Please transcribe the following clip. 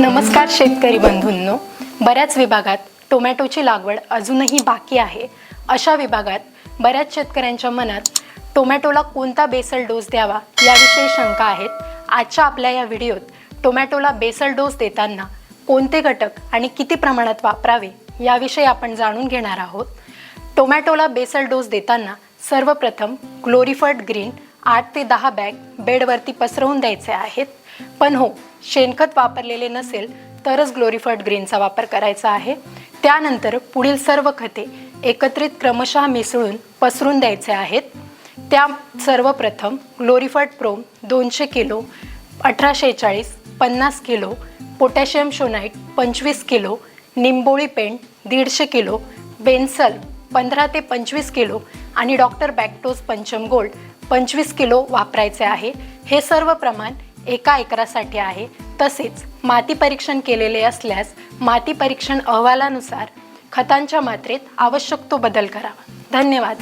नमस्कार शेतकरी बंधूंनो. बऱ्याच विभागात टोमॅटोची लागवड अजूनही बाकी आहे. अशा विभागात बऱ्याच शेतकऱ्यांच्या मनात टोमॅटोला कोणता बेसल डोस द्यावा याविषयी शंका आहेत. आजच्या आपल्या या व्हिडिओत टोमॅटोला बेसल डोस देताना कोणते घटक आणि किती प्रमाणात वापरावे याविषयी आपण जाणून घेणार आहोत. टोमॅटोला बेसल डोस देताना सर्वप्रथम ग्लोरीफर्ड ग्रीन आठ ते दहा बॅग बेडवरती पसरवून द्यायचे आहेत. पण हो शेणखत वापरलेले नसेल तरच ग्लोरीफर्ड ग्रीनचा वापर करायचा आहे. त्यानंतर पुढील सर्व खते एकत्रित क्रमशः मिसळून पसरून द्यायचे आहेत. त्या सर्वप्रथम ग्लोरीफर्ड प्रोम दोनशे किलो अठराशे चाळीस पन्नास किलो पोटॅशियम शोनाईट पंचवीस किलो निंबोळी पेंट दीडशे किलो बेन्सल पंधरा ते पंचवीस किलो आणि डॉक्टर बॅक्टोज पंचम गोल्ड पंचवीस किलो वापरायचे आहे. हे सर्व प्रमाण एका एकरासाठी आहे. तसेच माती परीक्षण केलेले असल्यास माती परीक्षण अहवालानुसार खतांच्या मात्रेत आवश्यक तो बदल करावा. धन्यवाद.